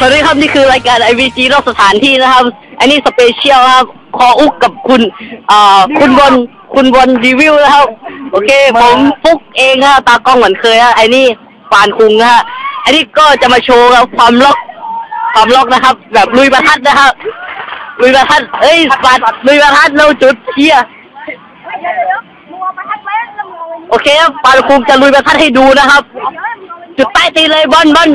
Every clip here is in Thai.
สวัสดีครับ นี่คือรายการ IVG รอบสถานที่นะครับ อันนี้สเปเชียลครับ คออุกกับคุณเอ่อคุณบอลคุณบอลรีวิวนะครับ โอเค ผมฟุกเองฮะตากล้องเหมือนเคยฮะไอ้นี่ปานคุงนะฮะไอ้นี่ก็จะมาโชว์ครับความล็อก ความล็อกนะครับ แบบลุยประทัดนะครับ ลุยประทัดเอ้ยปานลุยประทัดเราจุดเชียร์โอเคครับปานคุงจะลุยประทัดให้ดูนะครับ จุดใต้ตีนเลยบอลบอล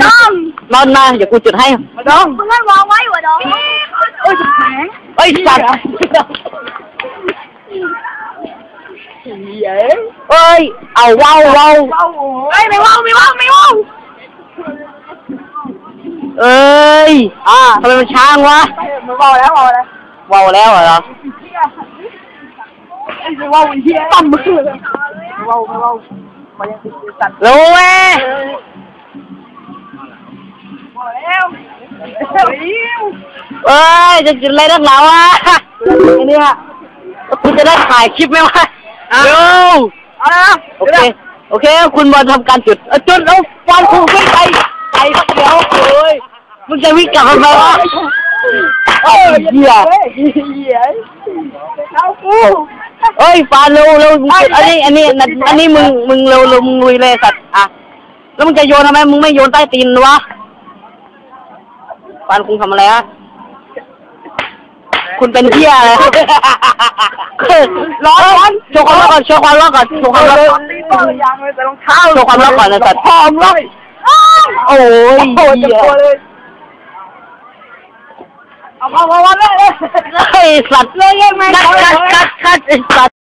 บอลมาเดี๋ยวกูจุดให้น้องมึงให้วางไว้หัวน้องโอ้ยจุดแข็งเอ้ยสัตว์เอ้ยเอาว้าวว้าวเอ้ยไม่ว่าวไม่ว่าวไม่ว่าวเอ้ยอ่าทำไมมันช้างวะ มันว่าวแล้วว่าวแล้วว้าวแล้วเหรอไอ้ไม่ว่าวไอ้เหี้ยต่ำมือเลยไม่ว่าวไม่ว่าวมันยังติดสั่นรู้ไหมว่าวแล้วเร็วเอ้ยจะจุดอะไรนักหนาวะไอ้เนี่ยคุณจะได้ถ่ายคลิปไหมวะเร็วเอาละโอเค โอเค คุณบอลทำการจุดเอ้ยจุดแล้วบอลคุณวิ่งไปไปพักเดียวเอ้ยมึงจะวิ่งกลับทำไมวะ เอ้ยเหี้ยเฮ้ยเหี้ยเอากูเอ้ยฟานเร็วเร็วมึงจุดอันนี้อันนี้อันอันนี้มึงมึงเร็วเร็วมึงลุยเลยสัตว์อะแล้วมึงจะโยนทำไมมึงไม่โยนใต้ตีนวะฟานคุงทำอะไรฮะคุณเป็นเที่ยอะไรร้อนร้อนโชว์ความร้อนก่อนโชว์ความร้อนก่อนโชว์ความร้อนก่อนตีนเลยยางเลยแต่รองเท้าโชว์ความร้อนก่อนนะสัตว์พร้อมร้อนโอ้ยโอ้ยจะเหี้ย กลัวเลยเอาเอาเอา